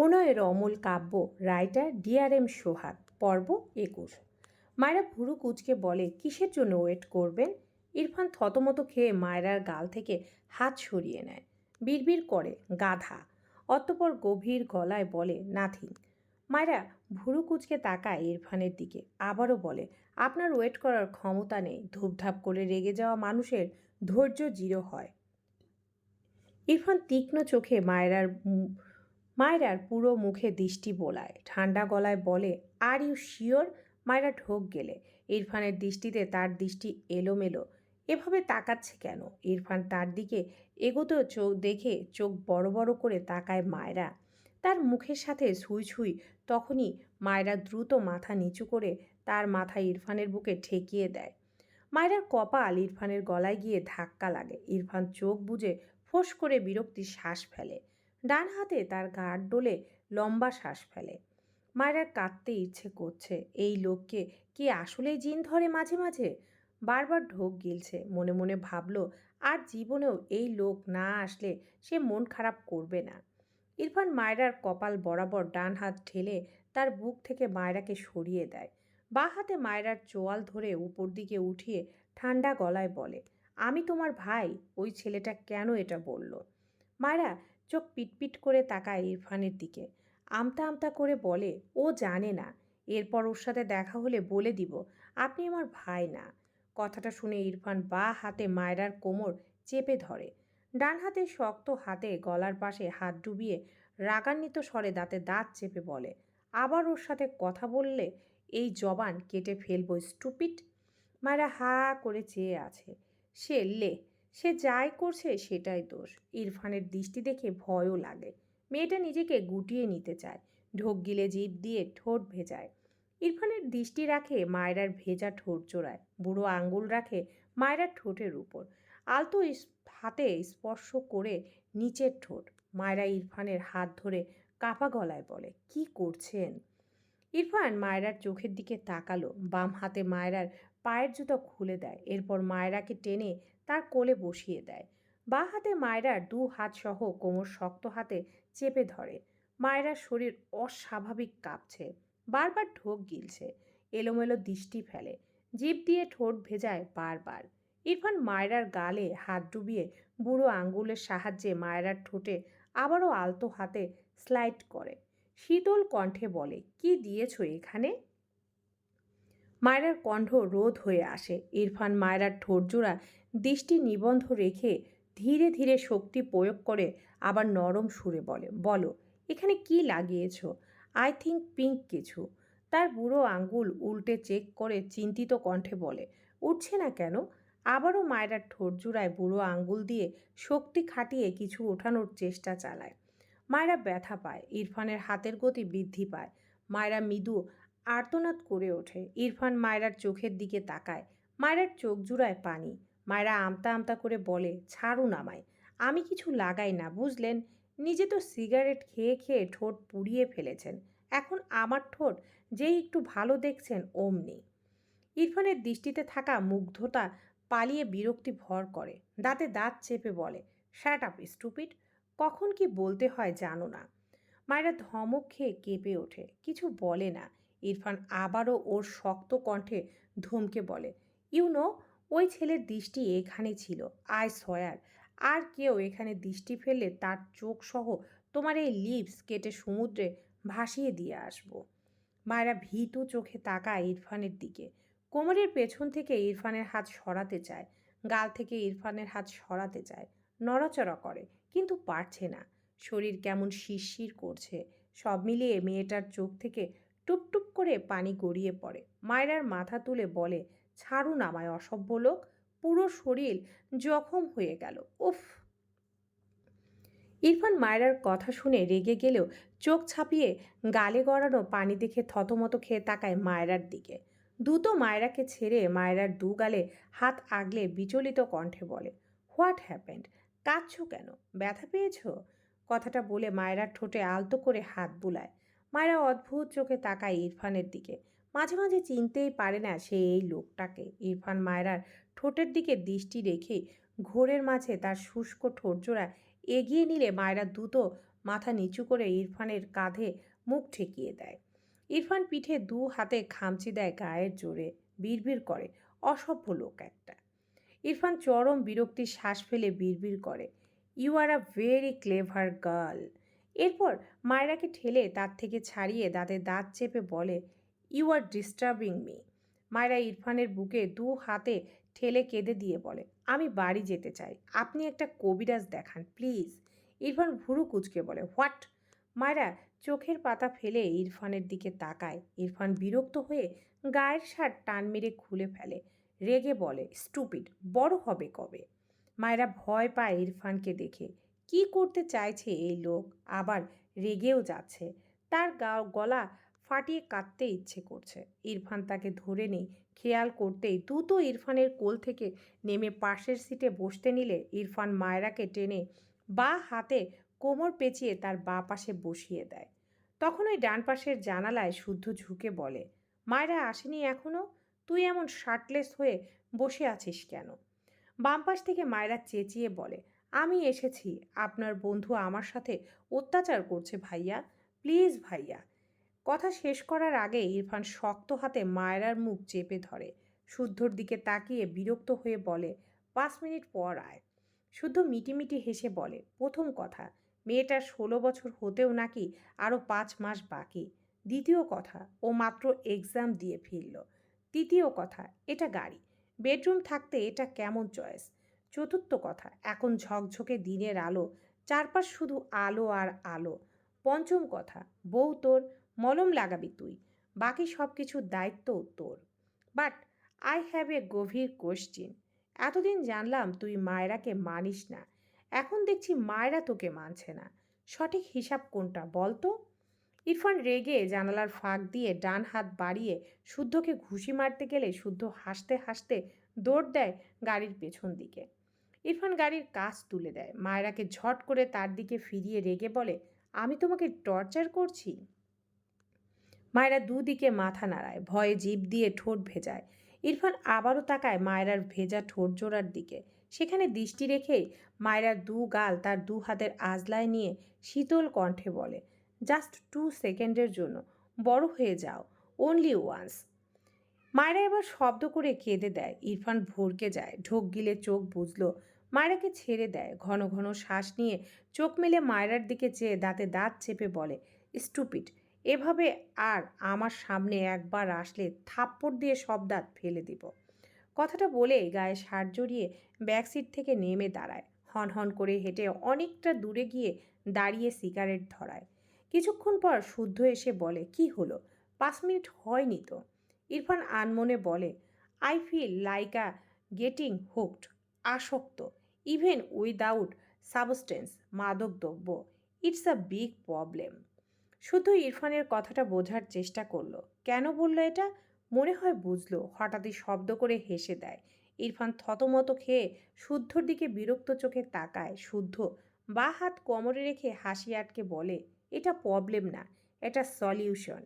প্রণয়ের অমূল কাব্য writer DRM সোহাগ, পর্ব একুশ। মায়েরা ভুরু কুচকে বলে, কিসের জন্য ওয়েট করবেন? ইরফান থতমত খেয়ে মায়েরার গাল থেকে হাত সরিয়ে নেয়। বিড়বিড় করে, গাধা। অতঃপর গভীর গলায় বলে নাথিং মায়েরা ভুরু কুচকে তাকায় ইরফানের দিকে, আবারও বলে, আপনার ওয়েট করার ক্ষমতা নেই, ধূপধাপ করে রেগে যাওয়া মানুষের ধৈর্য জিরো হয়। ইরফান তীক্ষ্ণ চোখে মায়েরার মায়েরার পুরো মুখে দৃষ্টি বোলায়। ঠান্ডা গলায় বলে, আর ইউ শিওর? মায়েরা ঢোক গেলে। ইরফানের দৃষ্টিতে তার দৃষ্টি এলোমেলো। এভাবে তাকাচ্ছে কেন? ইরফান তার দিকে এগোতে চোখ দেখে চোখ বড় বড় করে তাকায় মায়েরা। তার মুখের সাথে ছুঁই ছুঁই তখনই মায়েরা দ্রুত মাথা নিচু করে তার মাথা ইরফানের বুকে ঠেকিয়ে দেয়। মায়েরার কপাল ইরফানের গলায় গিয়ে ধাক্কা লাগে। ইরফান চোখ বুজে ফোঁস করে বিরক্তির শ্বাস ফেলে। ডান হাতে তার গাঢ় ডোলে লম্বা শ্বাস ফেলে। মায়েরা কাঁদতে ইচ্ছে করছে, এই লোককে কি আসলেই জিন ধরে মাঝে মাঝে? বারবার ঢোক গিলছে, মনে মনে ভাবলো, আর জীবনেও এই লোক না আসলে সে মন খারাপ করবে না। ইরফান মায়রার কপাল বরাবর ডান হাত ঠেলে তার বুক থেকে মায়রাকে সরিয়ে দেয়। বা হাতে মায়রার চোয়াল ধরে উপর দিকে উঠিয়ে ঠান্ডা গলায় বলে, আমি তোমার ভাই, ওই ছেলেটা কেন এটা বলল? মায়রা চোখ পিটপিট করে তাকায় ইরফানের দিকে। আমতা আমতা করে বলে, ও জানে না। এরপর ওর সাথে দেখা হলে বলে দিব, আপনি আমার ভাই না। কথাটা শুনে ইরফান বা হাতে মায়রার কোমর চেপে ধরে। ডান হাতে শক্ত হাতে গলার পাশে হাত ডুবিয়ে রাগান্বিত স্বরে দাঁতে দাঁত চেপে বলে, আবার ওর সাথে কথা বললে এই জবান কেটে ফেলব স্টুপিট মায়েরা হা করে চেয়ে আছে। সে লে সে যাই করছে সেটাই দোষ। ইরফানের দৃষ্টি দেখে ভয়ও লাগে। মেয়েটা নিজেকে গুটিয়ে নিতে চায়। ঢোক গিলে জিভ দিয়ে ঠোঁট ভেজায়। ইরফানের দৃষ্টি রাখে মায়রার ভেজা ঠোঁট জোড়ায়। বুড়ো আঙ্গুল রাখে মায়রার ঠোঁটের উপর। আলতো হাতে স্পর্শ করে নিচের ঠোঁট। মায়রা ইরফানের হাত ধরে কাপা গলায় বলে, কি করছেন? ইরফান মায়রার চোখের দিকে তাকালো। বাম হাতে মায়রার পায়ের জুতো খুলে দেয়। এরপর মায়রাকে টেনে তার কোলে বসিয়ে দেয়। বা হাতে মায়রার দু হাত সহ কোমর শক্ত হাতে চেপে ধরে। মায়রার শরীর অস্বাভাবিক কাঁপছে। বারবার ঢোক গিলছে। এলোমেলো দৃষ্টি ফেলে। জিভ দিয়ে ঠোঁট ভেজায় বারবার। ইরফান মায়রার গালে হাত ডুবিয়ে বুড়ো আঙ্গুলের সাহায্যে মায়রার ঠোঁটে আবারও আলতো হাতে স্লাইড করে। শীতল কণ্ঠে বলে, কি দিয়েছ এখানে? মায়রার কণ্ঠ রোধ হয়ে আসে। ইরফান মায়রার ঠোঁটজোড়া দৃষ্টি নিবন্ধ রেখে ধীরে ধীরে শক্তি প্রয়োগ করে আবার নরম সুরে বলে, বলো, এখানে কি লাগিয়েছ? আই থিঙ্ক পিঙ্ক কিছু। তার বুড়ো আঙ্গুল উল্টে চেক করে চিন্তিত কণ্ঠে বলে, উঠছে না কেন? আবারও মায়রার ঠোঁট জোড়ায় বুড়ো আঙ্গুল দিয়ে শক্তি খাটিয়ে কিছু ওঠানোর চেষ্টা চালায়। মায়েরা ব্যথা পায়, ইরফানের হাতের গতি বৃদ্ধি পায়। মায়েরা মৃদু আর্তনাদ করে ওঠে। ইরফান মায়রার চোখের দিকে তাকায়। মায়রার চোখ জুড়ায় পানি। মায়েরা আমতা আমতা করে বলে ছাড়ুন আমায়, আমি কিছু লাগাই না। বুঝলেন? নিজে তো সিগারেট খেয়ে খেয়ে ঠোঁট পুড়িয়ে ফেলেছেন। এখন আমার ঠোঁট যেই একটু ভালো দেখছেন, অমনি। ইরফানের দৃষ্টিতে থাকা মুগ্ধতা পালিয়ে বিরক্তি ভর করে। দাঁতে দাঁত চেপে বলে শ্যাট আপ স্টুপিড কখন কি বলতে হয় জানো না? মায়েরা ধমক খেয়ে কেঁপে ওঠে। কিছু বলে না। ইরফান আবারও ওর শক্ত কণ্ঠে ধমকে বলে ইউ নো ওই ছেলের দৃষ্টি এখানে ছিল। আই সয়ার, আর কেউ এখানে দৃষ্টি ফেললে তার চোখ সহ তোমার এই লিপস কেটে সমুদ্রে ভাসিয়ে দিয়ে আসব। মায়েরা ভীতু চোখে তাকায় ইরফানের দিকে। কোমরের পেছন থেকে ইরফানের হাত সরাতে চায়, গাল থেকে ইরফানের হাত সরাতে চায়, নড়াচড়া করে, কিন্তু পারছে না। শরীর কেমন শিরশির করছে। সব মিলিয়ে মেয়েটার চোখ থেকে টুপটুপ করে পানি গড়িয়ে পড়ে। মায়েরার মাথা তুলে বলে ছাড়ুন আমায় অসভ্য লোক। পুরো শরীর জখম হয়ে গেল। উফ! ইরফান মায়রার কথা শুনে রেগে গেলেও চোখ ছাপিয়ে গালে গড়ানো পানি দেখে থতমত খেয়ে তাকায় মায়রার দিকে। দ্রুত মায়রাকে ছেড়ে মায়রার দু গালে হাত আগলে বিচলিত কণ্ঠে বলে, হোয়াট হ্যাপেন্ড? কাঁদছো কেন? ব্যথা পেয়েছ? কথাটা বলে মায়রার ঠোঁটে আলতো করে হাত বুলায়। মায়েরা অদ্ভুত চোখে তাকায় ইরফানের দিকে। মাঝে মাঝে চিনতেই পারে না সে এই লোকটাকে। ইরফান মায়রার ঠোঁটের দিকে দৃষ্টি রেখে ঘোরের মাঝে তার শুষ্ক ঠোঁটজোড়া এগিয়ে নিলে মায়েরা দ্রুত মাথা নিচু করে ইরফানের কাঁধে মুখ ঠেকিয়ে দেয়। ইরফান পিঠে দু হাতে খামচি দেয় গায়ের জোরে, বিড়বিড় করে, অসভ্য লোক একটা। ইরফান চরম বিরক্তির শ্বাস ফেলে বিড়বিড় করে you are a very clever girl এরপর মায়রাকে ঠেলে তার থেকে ছাড়িয়ে দাঁতে দাঁত চেপে বলে you are disturbing me Mayra ইরফানের বুকে দু হাতে ঠেলে কেঁদে দিয়ে বলে, আমি বাড়ি যেতে চাই। আপনি একটা কবিরাজ দেখান, প্লিজ। ইরফান ভুরু কুচকে বলে, হোয়াট? মায়রা চোখের পাতা ফেলে ইরফানের দিকে তাকায়। ইরফান বিরক্ত হয়ে গায়ের শার্ট টান মেরে খুলে ফেলে। রেগে বলে, স্টুপিড, বড় হবে কবে? মায়েরা ভয় পায় ইরফানকে দেখে। কি করতে চাইছে এই লোক? আবার রেগেও যাচ্ছে। তার গা গলা ফাটিয়ে কাঁদতে ইচ্ছে করছে। ইরফান তাকে ধরে নেই। খেয়াল করতেই দ্রুত ইরফানের কোল থেকে নেমে পাশের সিটে বসতে নিলে ইরফান মায়রাকে টেনে বা হাতে কোমর পেঁচিয়ে তার বা পাশে বসিয়ে দেয়। তখন ওই ডান পাশের জানালায় শুদ্ধ ঝুঁকে বলে, মায়রা আসেনি এখনও? তুই এমন শার্টলেস হয়ে বসে আছিস কেন? বাম পাশ থেকে মায়রা চেঁচিয়ে বলে, আমি এসেছি। আপনার বন্ধু আমার সাথে অত্যাচার করছে ভাইয়া। প্লিজ ভাইয়া কথা শেষ করার আগে ইরফান শক্ত হাতে মায়রার মুখ চেপে ধরে। শুদ্ধর দিকে তাকিয়ে বিরক্ত হয়ে বলে, পাঁচ মিনিট পর আয়। শুদ্ধ মিটিমিটি হেসে বলে, প্রথম কথা মেয়েটার ষোলো বছর হতেও নাকি আরও পাঁচ মাস বাকি। দ্বিতীয় কথা, ও মাত্র এক্সাম দিয়ে ফিরল। তৃতীয় কথা, এটা গাড়ি। বেডরুম থাকতে এটা কেমন চয়েস? চতুর্থ কথা, এখন ঝকঝকে দিনের আলো, চারপাশ শুধু আলো আর আলো। পঞ্চম কথা, বউ তোর মলম লাগাবি তুই। বাকি সব কিছুর দায়িত্ব তোর। বাট আই হ্যাভ এ গভীর কোশ্চিন এতদিন জানলাম তুই মায়রাকে মানিস না। এখন দেখছি মায়রা তোকে মানছে না। সঠিক হিসাব কোনটা বল তো ইরফান রেগে জানালার ফাঁক দিয়ে ডান হাত বাড়িয়ে শুদ্ধকে ঘুষি মারতে গেলে শুদ্ধ হাসতে হাসতে দৌড় দেয় গাড়ির পেছন দিকে। ইরফান গাড়ির কাজ তুলে দেয়। মায়রাকে ঝট করে তার দিকে ফিরিয়ে রেগে বলে, আমি তোমাকে টর্চার করছি? মায়েরা দুদিকে মাথা নাড়ায়, ভয়ে জিভ দিয়ে ঠোঁট ভেজায়। ইরফান আবারও তাকায় মায়েরার ভেজা ঠোঁট জোড়ার দিকে। সেখানে দৃষ্টি রেখে মায়েরার দু গাল তার দু হাতের আজলায় নিয়ে শীতল কণ্ঠে বলে, জাস্ট টু সেকেন্ডের জন্য, বড় হয়ে যাও অনলি ওয়ান্স মায়েরা এবার শব্দ করে কেঁদে দেয়, ইরফান ভরকে যায়, ঢোক গিলে চোখ বুঝলো মায়েরাকে ছেড়ে দেয়, ঘন ঘন শ্বাস নিয়ে চোখ মেলে মায়েরার দিকে চেয়ে দাঁতে দাঁত চেপে বলে স্টুপিড এভাবে আর আমার সামনে একবার আসলে থাপ্পড় দিয়ে সব দাঁত ফেলে দিব। কথাটা বলে গায়ে সার জড়িয়ে ব্যাকসিট থেকে নেমে দাঁড়ায়। হন হন করে হেঁটে অনেকটা দূরে গিয়ে দাঁড়িয়ে সিগারেট ধরায়। কিছুক্ষণ পর শুদ্ধ এসে বলে, কি হলো? পাঁচ মিনিট হয়নি তো? ইরফান আনমনে বলে I feel like a getting hooked আসক্ত ইভেন উইদাউট সাবস্টেন্স মাদক দ্রব্য ইটস আ বিগ প্রবলেম শুধু ইরফানের কথাটা বোঝার চেষ্টা করল। কেন বলল এটা? মনে হয় বুঝলো, হঠাৎই শব্দ করে হেসে দেয়। ইরফান থতমত খেয়ে শুদ্ধর দিকে বিরক্ত চোখে তাকায়। শুদ্ধ বা হাত কোমরে রেখে হাসি আটকে বলে, এটা প্রবলেম না, এটা সলিউশন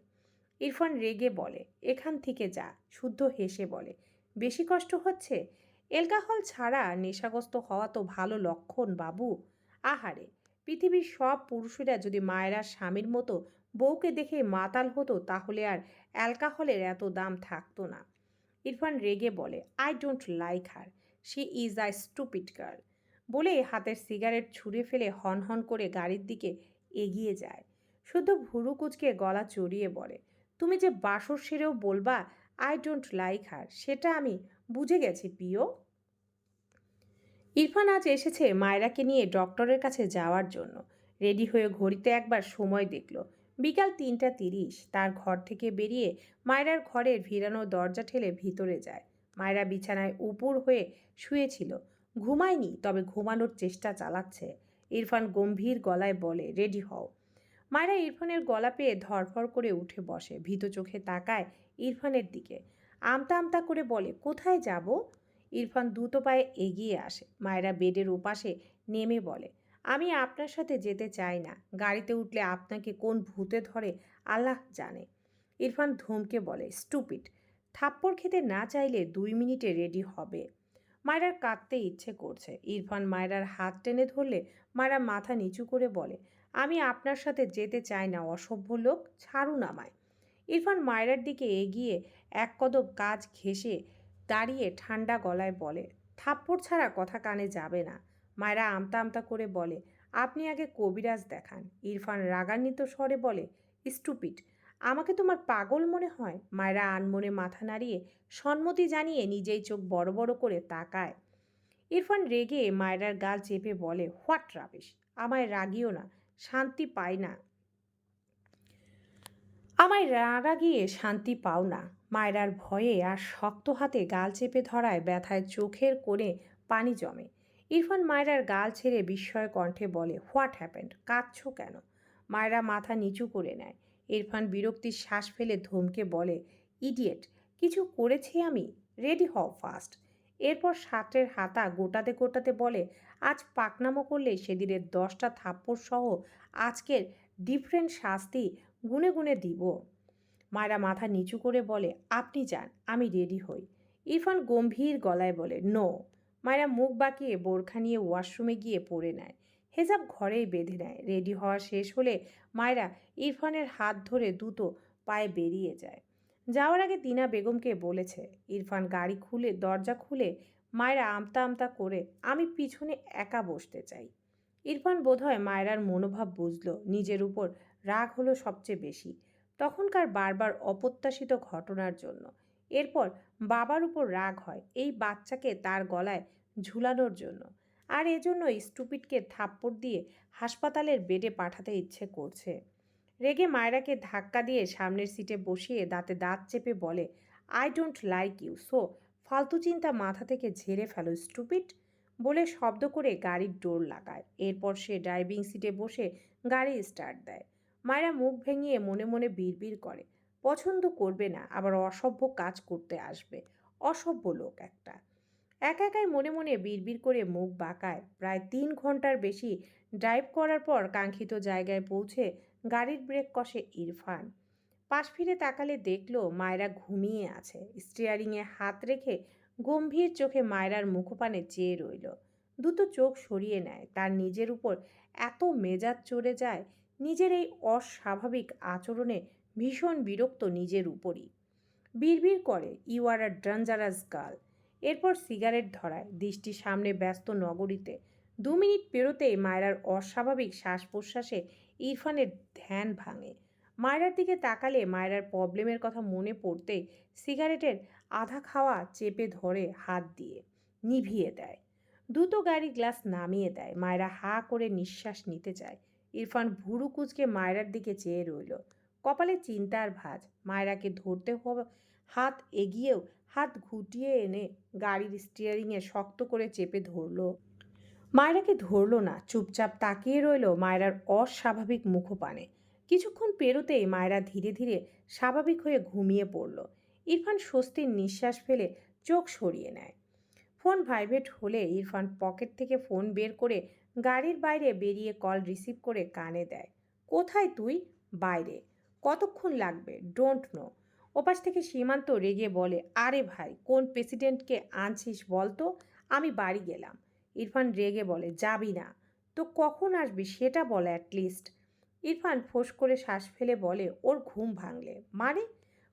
ইরফান রেগে বলে, এখান থেকে যা। শুদ্ধ হেসে বলে, বেশি কষ্ট হচ্ছে? অ্যালকাহল ছাড়া নেশাগ্রস্ত হওয়া তো ভালো লক্ষণ বাবু। আহারে পৃথিবীর সব পুরুষেরা যদি মায়েরা স্বামীর মতো বউকে দেখে মাতাল হতো, তাহলে আর অ্যালকাহলের এত দাম থাকতো না। ইরফান রেগে বলে I don't like her she is a stupid girl বলে হাতের সিগারেট ছুঁড়ে ফেলে হন হন করে গাড়ির দিকে এগিয়ে যায়। শুধু ভুরু কুচকে গলা চড়িয়ে বলে, তুমি যে বাসর সেরেও বলবা আই ডোন্ট লাইক হার সেটা আমি বুঝে গেছি প্রিয় ইরফান আজ এসেছে মায়রাকে নিয়ে ডক্টরের কাছে যাওয়ার জন্য। রেডি হয়ে ঘড়িতে একবার সময় দেখল। বিকাল তিনটা তিরিশ। তার ঘর থেকে বেরিয়ে মায়রার ঘরের ভিড়ানো দরজা ঠেলে ভিতরে যায়। মায়রা বিছানায় উপুর হয়ে শুয়েছিল। ঘুমায়নি, তবে ঘুমানোর চেষ্টা চালাচ্ছে। ইরফান গম্ভীর গলায় বলে, রেডি হও। মায়েরা ইরফানের গলা পেয়ে ধরফর করে উঠে বসে। ভীত চোখে তাকায় ইরফানের দিকে। আমতা আমতা করে বলে, কোথায় যাব? ইরফান দ্রুত পায়ে এগিয়ে আসে। মায়েরা বেডের ওপাশে নেমে বলে, আমি আপনার সাথে যেতে চাই না। গাড়িতে উঠলে আপনাকে কোন ভূতে ধরে আল্লাহ জানে। ইরফান ধমকে বলে, স্টুপিড। থাপ্পড় খেতে না চাইলে দুই মিনিটে রেডি হবে। মায়রার কাঁদতে ইচ্ছে করছে। ইরফান মায়রার হাত টেনে ধরলে মায়রা মাথা নিচু করে বলে, আমি আপনার সাথে যেতে চাই না, অসভ্য লোক। ছাড়ুন আমায়। ইরফান মায়রার দিকে এগিয়ে এক কদম কাজ ঘেঁষে দাঁড়িয়ে ঠান্ডা গলায় বলে, থাপ্পড় ছাড়া কথা কানে যাবে না। মায়েরা আমতা আমতা করে বলে, আপনি আগে কবিরাজ দেখান। ইরফান রাগান্বিত স্বরে বলে স্টুপিট আমাকে তোমার পাগল মনে হয়? মায়েরা আনমনে মাথা নাড়িয়ে সম্মতি জানিয়ে নিজেই চোখ বড় বড় করে তাকায়। ইরফান রেগে মায়েরার গাল চেপে বলে, হোয়াট রাবিশ, আমায় রাগিও না, শান্তি পাই না। আমায় রাগিয়ে শান্তি পাও না। মায়রার ভয়ে আর শক্ত হাতে গাল চেপে ধরায় ব্যথায় চোখের কোণে পানি জমে। ইরফান মায়রার গাল ছেড়ে বিস্ময় কণ্ঠে বলে, হোয়াট হ্যাপেন্ড? কাঁদছো কেন? মায়রা মাথা নিচু করে নেয়। ইরফান বিরক্তির শ্বাস ফেলে ধমকে বলে, ইডিয়েট, কিছু করেছি আমি? রেডি হও ফাস্ট। এরপর সাঁতরের হাতা গোটাতে গোটাতে বলে, আজ পাকনামো করলে সেদিনের দশটা থাপ্পড় সহ আজকের ডিফারেন্ট শাস্তি গুনে গুনে দিব। মায়েরা মাথা নিচু করে বলে, আপনি যান, আমি রেডি হই। ইরফান গম্ভীর গলায় বলে, নো। মায়েরা মুখ বাঁকিয়ে বোরখা নিয়ে ওয়াশরুমে গিয়ে পড়ে নেয়। হেজাব ঘরেই বেঁধে নেয়। রেডি হওয়া শেষ হলে মায়েরা ইরফানের হাত ধরে দ্রুত পায়ে বেরিয়ে যায়। যাওয়ার আগে দিনা বেগমকে বলেছে, ইরফান গাড়ি খুলে, দরজা খুলে মায়েরা আমতা আমতা করে, আমি পিছনে একা বসতে চাই। ইরফান বোধহয় মায়েরার মনোভাব বুঝল, নিজের উপর রাগ হলো সবচেয়ে বেশি। তখনকার বারবার অপ্রত্যাশিত ঘটনার জন্য। এরপর বাবার উপর রাগ হয় এই বাচ্চাকে তার গলায় ঝুলানোর জন্য। আর এজন্য স্টুপিডকে থাপ্পড় দিয়ে হাসপাতালের বেডে পাঠাতে ইচ্ছে করছে। রেগে মায়রাকে ধাক্কা দিয়ে সামনের সিটে বসিয়ে দাঁতে দাঁত চেপে বলে I don't like you so ফালতু চিন্তা মাথা থেকে ঝেড়ে ফেলো, স্টুপিড, বলে শব্দ করে গাড়ির ডোর লাগায়। এরপর সে ড্রাইভিং সিটে বসে গাড়ি স্টার্ট দেয়। মায়েরা মুখ ভেঙিয়ে মনে মনে বিড়বিড় করে। পছন্দ করবে না, আবার অসভ্য কাজ করতে আসবে। অসভ্য লোক একটা। একা একাই মনে মনে বিড়বিড় করে মুখ বাঁকায়। প্রায় তিন ঘণ্টার বেশি ড্রাইভ করার পর কাঙ্ক্ষিত জায়গায় পৌঁছে গাড়ির ব্রেক কষে ইরফান। পাশ ফিরে তাকালে দেখল মায়েরা ঘুমিয়ে আছে। স্টিয়ারিংয়ে হাত রেখে গম্ভীর চোখে মায়রার মুখপানে চেয়ে রইল। দুটো চোখ সরিয়ে নেয়। তার নিজের উপর এত মেজাজ চড়ে যায় নিজের এই অস্বাভাবিক আচরণে ভীষণ বিরক্ত নিজের উপরই। বিড়বিড় করে you are a dangerous girl এরপর সিগারেট ধরায়, দৃষ্টি সামনে ব্যস্ত নগরীতে। দু মিনিট পেরোতেই মায়রার অস্বাভাবিক শ্বাস প্রশ্বাসে ইরফানের ধ্যান ভাঙে। মায়রার দিকে তাকালে মায়রার প্রবলেমের কথা মনে পড়তেই সিগারেটের আধা খাওয়া চেপে ধরে হাত দিয়ে নিভিয়ে দেয়। দ্রুত গাড়ি গ্লাস নামিয়ে দেয়। মায়রা হা করে নিঃশ্বাস নিতে চায়। ইরফান ভুরু কুচকে মায়রার দিকে চেয়ে রইল। কপালে চিন্তার ভাঁজ। মায়রাকে ধরতে হবে, হাত এগিয়েও হাত ঘুটিয়ে এনে গাড়ির স্টিয়ারিংয়ে শক্ত করে চেপে ধরলো। মায়রাকে ধরলো না, চুপচাপ তাকিয়ে রইল মায়রার অস্বাভাবিক মুখপানে। কিছুক্ষণ পেরোতেই মায়রা ধীরে ধীরে স্বাভাবিক হয়ে ঘুমিয়ে পড়ল। ইরফান স্বস্তির নিঃশ্বাস ফেলে চোখ সরিয়ে নেয়। ফোন ভাইব্রেট হলে ইরফান পকেট থেকে ফোন বের করে গাড়ির বাইরে বেরিয়ে কল রিসিভ করে কানে দেয়, কোথায় তুই? বাইরে। কতক্ষণ লাগবে? Don't know. ওপাশ থেকে সীমান্ত রেগে বলে, আরে ভাই, কোন প্রেসিডেন্টকে আনছিস বলতো আমি বাড়ি গেলাম। ইরফান রেগে বলে, যাবি না। তো কখন আসবি সেটা বলে অ্যাটলিস্ট ইরফান ফোঁস করে শ্বাস ফেলে বলে, ওর ঘুম ভাঙলে। মানে?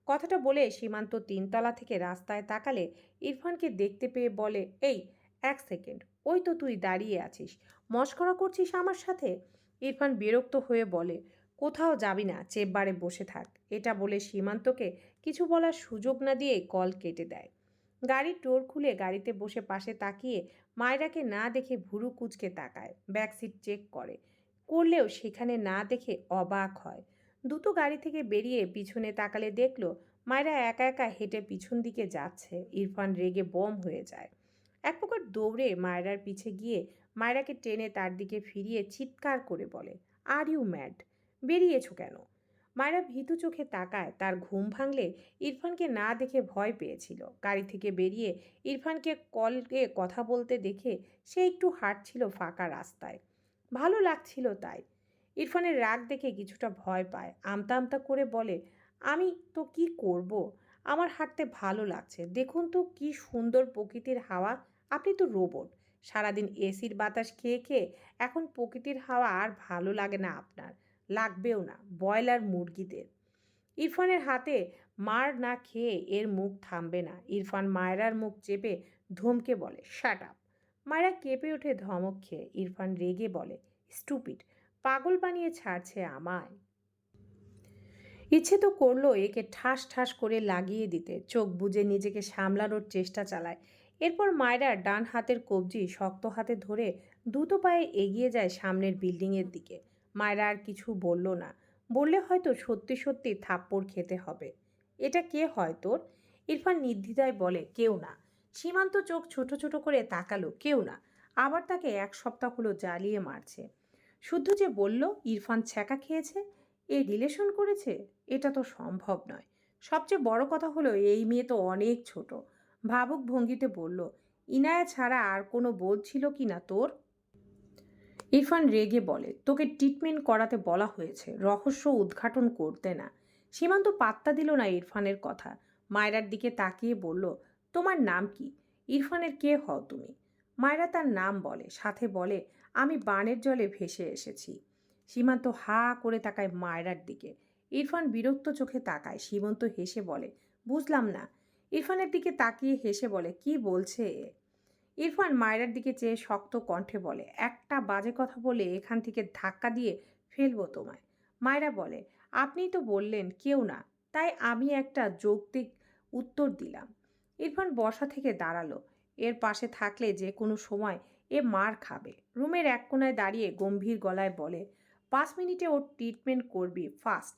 কথাটা বলে সীমান্ত তিনতলা থেকে রাস্তায় তাকালে ইরফানকে দেখতে পেয়ে বলে, এই, এক সেকেন্ড। ওই তো তুই দাঁড়িয়ে আছিস, মস্করা করছিস আমার সাথে? ইরফান বিরক্ত হয়ে বলে, কোথাও যাবি না, চেম্বারে বসে থাক। এটা বলে সীমান্তকে কিছু বলার সুযোগ না দিয়ে কল কেটে দেয়। গাড়ির ডোর খুলে গাড়িতে বসে পাশে তাকিয়ে মায়রাকে না দেখে ভুরু কুচকে তাকায়, ব্যাকসিট চেক করে। করলেও সেখানে না দেখে অবাক হয়। দুটো গাড়ি থেকে বেরিয়ে পিছনে তাকালে দেখল, মায়েরা একা একা হেঁটে পিছন দিকে যাচ্ছে। ইরফান রেগে বম হয়ে যায়। এক প্রকার দৌড়ে মায়রার পিছে গিয়ে মায়রাকে টেনে তার দিকে ফিরিয়ে চিৎকার করে বলে আর ইউ ম্যাড বেরিয়েছো কেন? মায়েরা ভীতু চোখে তাকায়, তার ঘুম ভাঙলে ইরফানকে না দেখে ভয় পেয়েছিল। গাড়ি থেকে বেরিয়ে ইরফানকে কলকে কথা বলতে দেখে সে একটু হাঁটছিল ফাঁকা রাস্তায়। ভালো লাগছিল তাই। ইরফানের রাগ দেখে কিছুটা ভয় পায়। আমতা আমতা করে বলে, আমি তো কি করব? আমার হাঁটতে ভালো লাগছে। দেখুন তো কি সুন্দর প্রকৃতির হাওয়া আপনি তো রোবট। সারাদিন এসির বাতাস খেয়ে খেয়ে এখন প্রকৃতির হাওয়া আর ভালো লাগে না আপনার, লাগবেও না, ব্রয়লার মুরগিদের। ইরফানের হাতে মার না খেয়ে এর মুখ থামবে না। ইরফান মায়রার মুখ চেপে ধমকে বলে শাট আপ মায়েরা কেঁপে ওঠে ধমক খেয়ে ইরফান রেগে বলে স্টুপিড পাগল বানিয়ে ছাড়ছে আমায়। ইচ্ছে তো করল একে ঠাস ঠাস করে লাগিয়ে দিতে। চোখ বুজে নিজেকে সামলানোর চেষ্টা চালায়। এরপর মায়েরা ডান হাতের কবজি শক্ত হাতে ধরে দ্রুত পায়ে এগিয়ে যায় সামনের বিল্ডিংয়ের দিকে। মায়েরা আর কিছু বলল না। বললে হয়তো সত্যি সত্যি থাপ্পড় খেতে হবে। এটা কে হয় তোর? ইরফান নির্দ্বিধায় বলে, কেউ না। সীমান্ত চোখ ছোট ছোট করে তাকালো, কেউ না। আবার তাকে এক সপ্তাহ হলো জ্বালিয়ে মারছে। শুদ্ধ যে বলল, ইরফান ছ্যাঁকা খেয়েছে? এ রিলেশন করেছে? এটা তো সম্ভব নয়। সবচেয়ে বড় কথা হলো, এই মেয়ে তো অনেক ছোট। ভাবুক ভঙ্গিতে বলল, ইনায়া ছাড়া আর কোনো বোধ ছিল কি না তোর? ইরফান রেগে বলে, তোকে ট্রিটমেন্ট করাতে বলা হয়েছে, রহস্য উদ্ঘাটন করতে না। সীমান্ত পাত্তা দিল না ইরফানের কথা। মায়রার দিকে তাকিয়ে বলল, তোমার নাম কি? ইরফানের কে হও তুমি? মায়রা তার নাম বলে, সাথে বলে, আমি বানের জলে ভেসে এসেছি। সীমান্ত হা করে তাকায় মায়রার দিকে। ইরফান বিরক্ত চোখে তাকায়, সীমন্ত হেসে বলে, বুঝলাম না ইরফানের দিকে তাকিয়ে হেসে বলে, কি বলছে ইরফান মায়রার দিকে চেয়ে শক্ত কণ্ঠে বলে, একটা বাজে কথা বলে এখান থেকে ধাক্কা দিয়ে ফেলব তোমায়। মায়রা বলে, আপনিই তো বললেন কেউ না, তাই আমি একটা যৌক্তিক উত্তর দিলাম। ইরফান বসা থেকে দাঁড়াল, এর পাশে থাকলে যে কোনো সময় এ মার খাবে। রুমের এক কোনায় দাঁড়িয়ে গম্ভীর গলায় বলে, পাঁচ মিনিটে ওর ট্রিটমেন্ট করবি ফাস্ট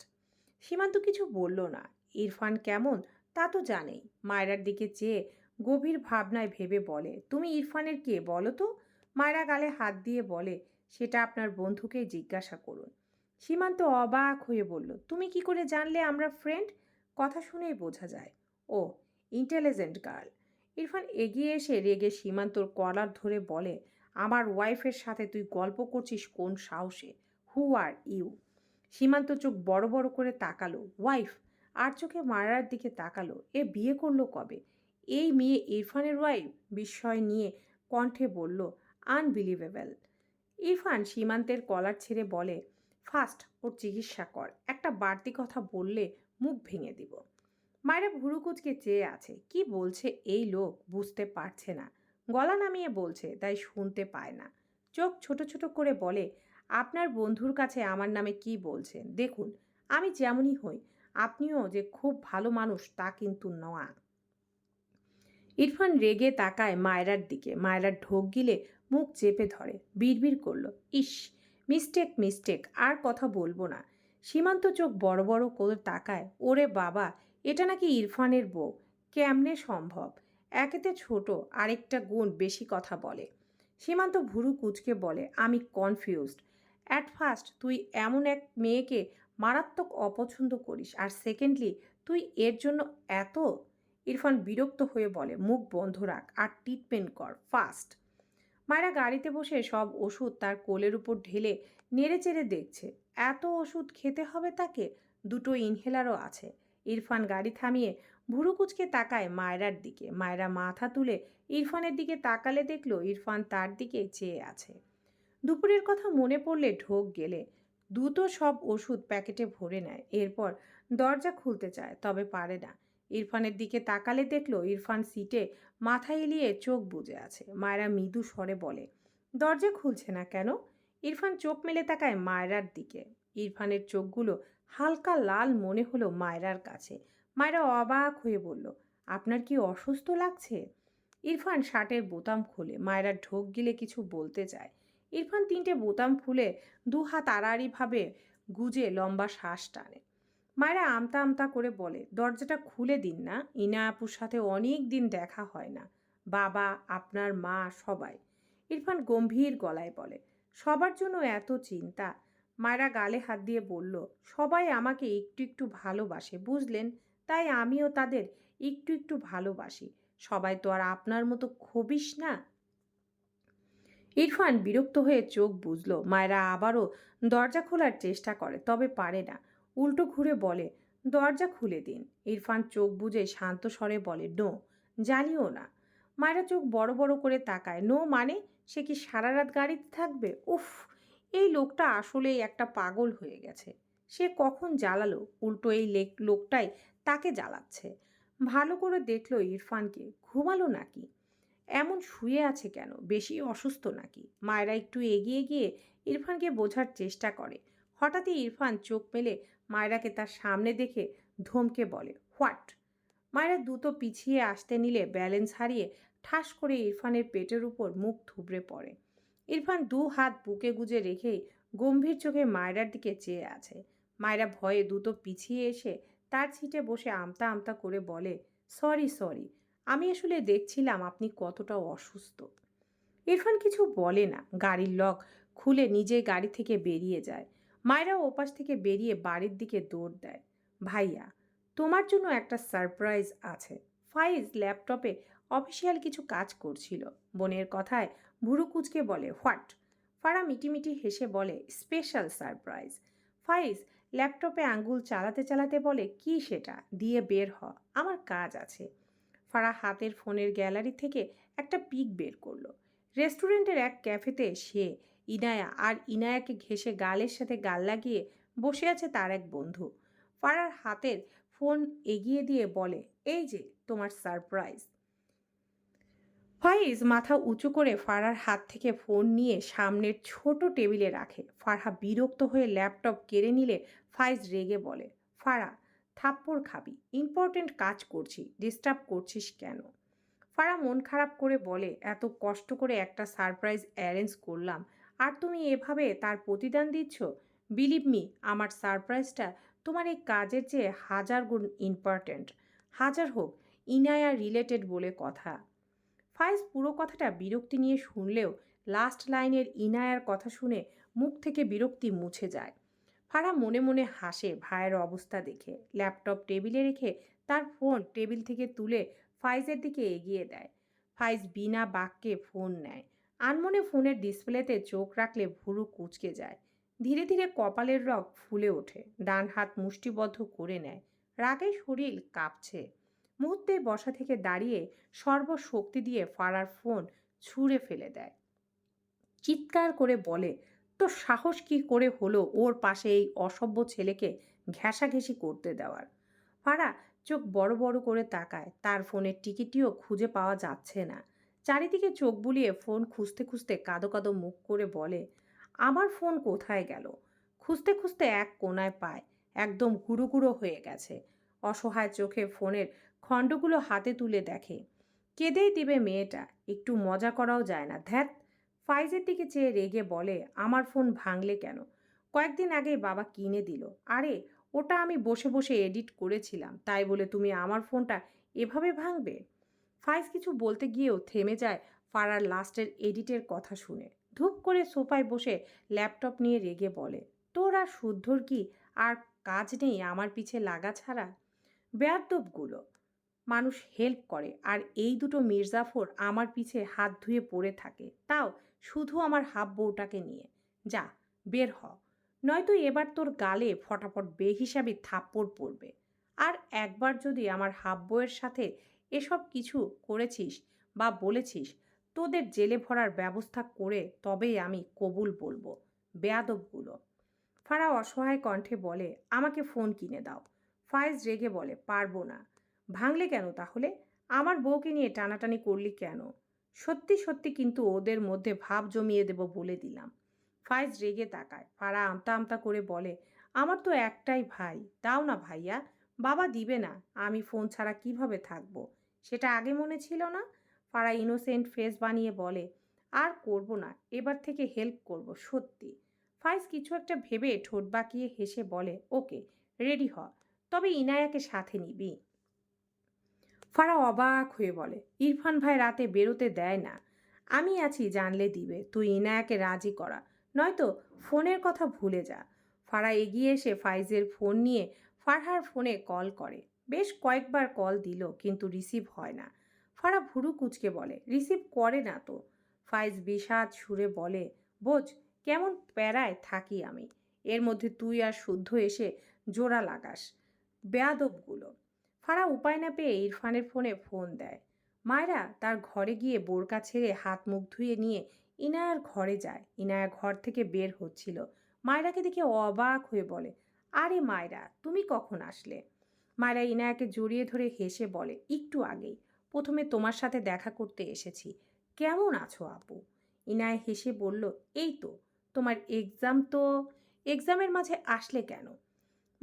সীমান্ত কিছু বলল না, ইরফান কেমন তা তো জানেই। মায়রার দিকে চেয়ে গভীর ভাবনায় ভেবে বলে, তুমি ইরফানের কে বলো তো? মায়রা গালে হাত দিয়ে বলে, সেটা আপনার বন্ধুকে জিজ্ঞাসা করুন। সীমান্ত অবাক হয়ে বলল, তুমি কি করে জানলে আমরা ফ্রেন্ড কথা শুনেই বোঝা যায়, ও ইন্টেলিজেন্ট গার্ল ইরফান এগিয়ে এসে রেগে সীমান্তর কলার ধরে বলে, আমার ওয়াইফের সাথে তুই গল্প করছিস কোন সাহসে? হু আর ইউ সীমান্ত চোখ বড় বড় করে তাকালো ওয়াইফ আর চোখে মারার দিকে তাকালো। এ বিয়ে করল কবে? এই মেয়ে ইরফানের ওয়াইফ বিস্ময় নিয়ে কণ্ঠে বলল আনবিলিভেবল ইরফান সীমান্তের কলার ছেড়ে বলে ফার্স্ট ওর চিকিৎসা কর। একটা বাড়তি কথা বললে মুখ ভেঙে দিব। মায়েরা ভুরুকুচকে চেয়ে আছে। কি বলছে এই লোক বুঝতে পারছে না। গলা নামিয়ে বলছে, তাই শুনতে পায় না। চোখ ছোট ছোট করে বলে, আপনার বন্ধুর কাছে আমার নামে কি বলছেন? দেখুন, আমি যেমনই হই আপনিও যে খুব ভালো মানুষ, তা কিন্তু নয়া। ইরফান রেগে তাকায় মায়রার দিকে। মায়রার ঢোক গিলে মুখ চেপে ধরে, বিড়বিড় করল, ইস, মিস্টেক মিস্টেক, আর কথা বলব না। সীমান্ত চোখ বড় বড় করে তাকায়, ওরে বাবা, এটা নাকি ইরফানের বউ? কেমনে সম্ভব? একেতে ছোট, আরেকটা গুণ বেশি কথা বলে। সীমান্ত ভুরু কুচকে বলে, আমি কনফিউজড অ্যাট ফার্স্ট তুই এমন এক মেয়েকে মারাত্মক অপছন্দ করিস। আর সেকেন্ডলি তুই এর জন্য এত, ইরফান, বিরক্ত হয়ে বলে, মুখ বন্ধ রাখ আর ট্রিটমেন্ট কর ফাস্ট মায়েরা গাড়িতে বসে সব ওষুধ তার কোলের উপর ঢেলে নেড়ে চেড়ে দেখছে। এত ওষুধ খেতে হবে তাকে? দুটো ইনহেলারও আছে। ইরফান গাড়ি থামিয়ে ভুরু কুচকে তাকায় মায়রার দিকে। মায়রা মাথা তুলে ইরফানের দিকে তাকালে দেখল ইরফান তার দিকে চেয়ে আছে। দুপুরের কথা মনে পড়লে ঢোক গেলে দ্রুত সব ওষুধ প্যাকেটে ভরে নেয়। এরপর দরজা খুলতে চায়, তবে পারে না। ইরফানের দিকে তাকালে দেখল ইরফান সিটে মাথা এলিয়ে চোখ বুজে আছে। মায়েরা মৃদু স্বরে বলে, দরজা খুলছে না কেন? ইরফান চোখ মেলে তাকায় মায়রার দিকে। ইরফানের চোখগুলো হালকা লাল মনে হলো মায়রার কাছে। মায়েরা অবাক হয়ে বলল, আপনার কি অসুস্থ লাগছে? ইরফান শার্টের বোতাম খুলে। মায়েরা ঢোক গিলে কিছু বলতে চায়। ইরফান তিনটে বোতাম খুলে দু হাত আড়াআড়িভাবে গুজে লম্বা শ্বাস টানে। মায়েরা আমতা আমতা করে বলে, দরজাটা খুলে দিন না, ইনা আপুর সাথে অনেক দিন দেখা হয় না। বাবা, আপনার মা, সবাই। ইরফান গম্ভীর গলায় বলে, সবার জন্য এত চিন্তা? মায়েরা গালে হাত দিয়ে বলল, সবাই আমাকে একটু একটু ভালোবাসে, বুঝলেন? তাই আমিও তাদের একটু একটু ভালোবাসি। সবাই তো আর আপনার মতো খবিস না? ইরফান বিরক্ত হয়ে চোখ বুঝলো মায়েরা আবারও দরজা খোলার চেষ্টা করে, তবে পারে না। উল্টো ঘুরে বলে, দরজা খুলে দিন। ইরফান চোখ বুঝে শান্ত স্বরে বলে, নো, জানিও না। মায়েরা চোখ বড় বড় করে তাকায়, নো মানে? সে কি সারা রাত গাড়িতে থাকবে? উফ, এই লোকটা আসলেই একটা পাগল হয়ে গেছে। সে কখন জ্বালালো? উল্টো এই লেক- লোকটাই তাকে জ্বালাচ্ছে। ভালো করে দেখল ইরফানকে, ঘুমালো নাকি? এমন শুয়ে আছে কেন? বেশি অসুস্থ নাকি? মায়েরা একটু এগিয়ে গিয়ে ইরফানকে বোঝার চেষ্টা করে। হঠাৎই ইরফান চোখ মেলে মায়েরাকে তার সামনে দেখে ধমকে বলে, হোয়াট? মায়েরা দ্রুত পিছিয়ে আসতে নিলে ব্যালেন্স হারিয়ে ঠাস করে ইরফানের পেটের উপর মুখ থুবড়ে পড়ে। ইরফান দু হাত বুকে গুজে রেখেই গম্ভীর চোখে মায়রার দিকে চেয়ে আছে। মায়েরা ভয়ে দ্রুত পিছিয়ে এসে তার সিটে বসে আমতা আমতা করে বলে, সরি সরি। আমি আসলে দেখছিলাম আপনি কতটা অসুস্থ। ইরফান কিছু বলে না, গাড়ির লক খুলে নিজে গাড়ি থেকে বেরিয়ে যায়। মায়েরা ওপাশ থেকে বেরিয়ে বাড়ির দিকে দৌড় দেয়। ভাইয়া, তোমার জন্য একটা সারপ্রাইজ আছে। ফাইজ ল্যাপটপে অফিসিয়াল কিছু কাজ করছিল। বোনের কথায় ভুরু কুচকে বলে, হোয়াট? ফারা মিটিমিটি হেসে বলে, স্পেশাল সারপ্রাইজ। ফাইজ ল্যাপটপে আঙ্গুল চালাতে চালাতে বলে, কি সেটা? দিয়ে বের হ, আমার কাজ আছে। ফারা হাতের ফোনের গ্যালারি থেকে একটা পিক বের করল। রেস্টুরেন্টের এক ক্যাফেতে সে, ইনায়া আর ইনায়াকে ঘেসে গালের সাথে গাল লাগিয়ে বসে আছে তার এক বন্ধু। ফারার হাতের ফোন এগিয়ে দিয়ে বলে, এই যে, তোমার সারপ্রাইজ। ফাইজ মাথা উঁচু করে ফারার হাত থেকে ফোন নিয়ে সামনের ছোট টেবিলে রাখে। ফারহা বিরক্ত হয়ে ল্যাপটপ কেড়ে নিলে ফাইজ রেগে বলে, ফারা থাপ্পড় খাবি ইম্পর্টেন্ট কাজ করছি ডিস্টার্ব করছিস কেন? ফারা মন খারাপ করে বলে, এত কষ্ট করে একটা সারপ্রাইজ অ্যারেঞ্জ করলাম, আর তুমি এভাবে তার প্রতিদান দিচ্ছ? বিলিভ মি আমার সারপ্রাইজটা তোমার এই কাজের চেয়ে হাজার গুণ ইম্পর্ট্যান্ট হাজার হোক ইনায়া রিলেটেড বলে কথা। ফাইজ পুরো কথাটা বিরক্তি নিয়ে শুনলেও লাস্ট লাইনের ইনায়ার কথা শুনে মুখ থেকে বিরক্তি মুছে যায়। ফারা মনে মনে হাসে ভাইয়ের অবস্থা দেখে। ল্যাপটপ টেবিলে রেখে তার ফোন টেবিল থেকে তুলে ফাইজের দিকে এগিয়ে দেয়। ফাইজ বিনা বাক্যে ফোন নেয়। আনমনে ফোনের ডিসপ্লেতে চোখ রাখলে ভুরু কুচকে যায়। ধীরে ধীরে কপালের রগ ফুলে ওঠে। ডান হাত মুষ্টিবদ্ধ করে নেয়। রাগে শরীর কাঁপছে। মুহূর্তে বসা থেকে দাঁড়িয়ে সর্বশক্তি দিয়ে ফারার ফোন ছুঁড়ে ফেলে দেয়। চিৎকার করে বলে সাহস কি করে হলো ওর পাশে এই অসভ্য ছেলেকে ঘেঁষাঘেঁষি করতে দেওয়ার? ফারা চোখ বড় বড় করে তাকায়, তার ফোনের টিকিটিও খুঁজে পাওয়া যাচ্ছে না। চারিদিকে চোখ বুলিয়ে ফোন খুঁজতে খুঁজতে কাদো কাদো মুখ করে বলে, আমার ফোন কোথায় গেল? খুঁজতে খুঁজতে এক কোনায় পায়, একদম গুঁড়ো গুঁড়ো হয়ে গেছে। অসহায় চোখে ফোনের খণ্ডগুলো হাতে তুলে দেখে, কেঁদেই দিবে মেয়েটা? একটু মজা করাও যায় না ধ্যাত ফাইজের দিকে চেয়ে রেগে বলে, আমার ফোন ভাঙলে কেন? কয়েকদিন আগেই বাবা কিনে দিল। আরে, ওটা আমি বসে বসে এডিট করেছিলাম, তাই বলে তুমি আমার ফোনটা এভাবে ভাঙবে? ফাইজ কিছু বলতে গিয়েও থেমে যায় ফারার লাস্টের এডিটের কথা শুনে। ধূপ করে সোফায় বসে ল্যাপটপ নিয়ে রেগে বলে, তোর আর শুদ্ধর কি আর কাজ নেই আমার পিছে লাগা ছাড়া? বেয়াদবগুলো মানুষ হেল্প করে, আর এই দুটো মির্জাফর আমার পিছে হাত ধুয়ে পড়ে থাকে। তাও শুধু আমার হাফ বউটাকে নিয়ে। যা, বের হ। নয়তো এবার তোর গালে ফটাফট বেহিসাবি থাপ্পড় পড়বে। আর একবার যদি আমার হাফ বউয়ের সাথে এসব কিছু করেছিস বা বলেছিস, তোদের জেলে ভরার ব্যবস্থা করে তবেই আমি কবুল বলব। বেয়াদবগুলো। ফারা অসহায় কণ্ঠে বলে, আমাকে ফোন কিনে দাও। ফায়েজ রেগে বলে, পারব না। ভাঙলে কেন তাহলে? আমার বউকে নিয়ে টানাটানি করলি কেন? সত্যি সত্যি কিন্তু ওদের মধ্যে ভাব জমিয়ে দেব বলে দিলাম। ফাইজ রেগে তাকায়। ফারা আমতা আমতা করে বলে, আমার তো একটাই ভাই। দাও না ভাইয়া। বাবা দিবে না। আমি ফোন ছাড়া কীভাবে থাকব? সেটা আগে মনে ছিল না? ফারা ইনোসেন্ট ফেস বানিয়ে বলে, আর করব না। এবার থেকে হেল্প করব, সত্যি। ফাইজ কিছু একটা ভেবে ঠোঁট বাঁকিয়ে হেসে বলে, ওকে, রেডি হ। তবে ইনায়াকে সাথে নিবি। ফারা অবাক হয়ে বলে, ইরফান ভাই রাতে বেরোতে দেয় না। আমি আছি, জানলে দিবে। তুই ইনায়াকে রাজি করা। নয়তো ফোনের কথা ভুলে যা। ফারা এগিয়ে এসে ফাইজের ফোন নিয়ে ফারহার ফোনে কল করে। বেশ কয়েকবার কল দিল, কিন্তু রিসিভ হয় না। ফারা ভুরু কুচকে বলে, রিসিভ করে না তো? ফাইজ বিষাদ সুরে বলে বোঝ কেমন প্যারায় থাকি আমি। এর মধ্যে তুই আর শুদ্ধ এসে জোড়া লাগাস। বেয়াদবগুলো ফারা উপায় না পেয়ে ইরফানের ফোনে ফোন দেয়। মায়েরা তার ঘরে গিয়ে বোরকা ছেড়ে হাত মুখ ধুয়ে নিয়ে ইনায়ার ঘরে যায়। ইনায়া ঘর থেকে বের হচ্ছিল। মায়রাকে দেখে অবাক হয়ে বলে, আরে মায়রা, তুমি কখন আসলে? মায়রা ইনায়াকে জড়িয়ে ধরে হেসে বলে, একটু আগেই। প্রথমে তোমার সাথে দেখা করতে এসেছি। কেমন আছো আপু? ইনায় হেসে বলল, এই তো, তোমার এক্সাম তো, এক্সামের মাঝে আসলে কেন?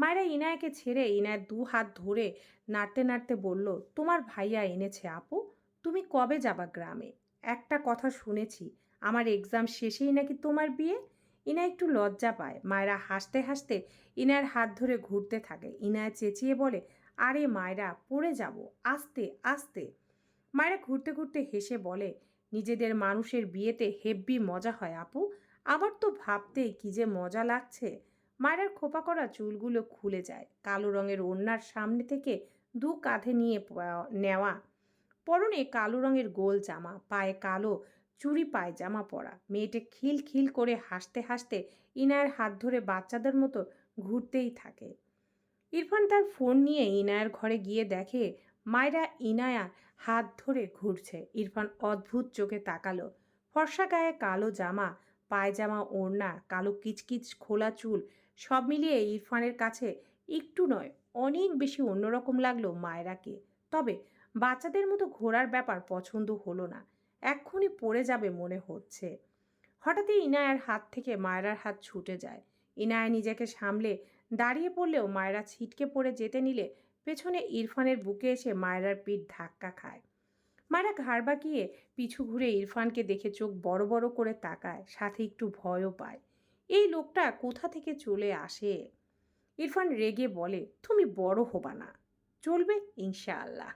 মায়েরা ইনায়াকে ছেড়ে ইনায়ের দু হাত ধরে নাড়তে নাড়তে বলল, তোমার ভাইয়া এনেছে আপু, তুমি কবে যাবা গ্রামে? একটা কথা শুনেছি, আমার এক্সাম শেষেই নাকি তোমার বিয়ে? ইনা একটু লজ্জা পায়, মায়েরা হাসতে হাসতে ইনার হাত ধরে ঘুরতে থাকে। ইনায় চেঁচিয়ে বলে, আরে মায়েরা, পড়ে যাব, আস্তে আস্তে। মায়েরা ঘুরতে ঘুরতে হেসে বলে, নিজেদের মানুষের বিয়েতে হেব্বি মজা হয় আপু, আবার তো ভাবতেই কি যে মজা লাগছে। মায়ের খোপা করা চুলগুলো খুলে যায়। কালো রঙের ওড়নার সামনে থেকে দু কাঁধে নিয়ে নেওয়া। পরনে কালো রঙের গোল জামা, পায়ে কালো চুড়ি পায়জামা পরা। মেয়েটা খিল খিল করে হাসতে হাসতে ইনায়ের হাত ধরে বাচ্চাদের মতো ঘুরতেই থাকে। ইরফান তার ফোন নিয়ে ইনায়ার ঘরে গিয়ে দেখে, মায়েরা ইনায়া হাত ধরে ঘুরছে। ইরফান অদ্ভুত চোখে তাকালো। ফর্সা গায়ে কালো জামা, পায়জামা, ওড়না, কালো কিচকিচ, খোলা চুল সব মিলিয়ে ইরফানের কাছে একটু নয়, অনেক বেশি অন্যরকম লাগল মায়রাকে। তবে বাচ্চাদের মতো ঘোরার ব্যাপার পছন্দ হলো না। এক্ষুনি পড়ে যাবে মনে হচ্ছে। হঠাৎই ইনায়ার হাত থেকে মায়রার হাত ছুটে যায়। ইনায়া নিজেকে সামলে দাঁড়িয়ে পড়লেও মায়রা ছিটকে পড়ে যেতে নিলে পেছনে ইরফানের বুকে এসে মায়রার পিঠ ধাক্কা খায়। মায়েরা ঘাড় বাঁকিয়ে পিছু ঘুরে ইরফানকে দেখে চোখ বড় বড় করে তাকায়, সাথে একটু ভয়ও পায়। এই লোকটা কোথা থেকে চলে আসে? ইরফান রেগে বলে, তুমি বড় হবা না। চলবে ইনশাআল্লাহ।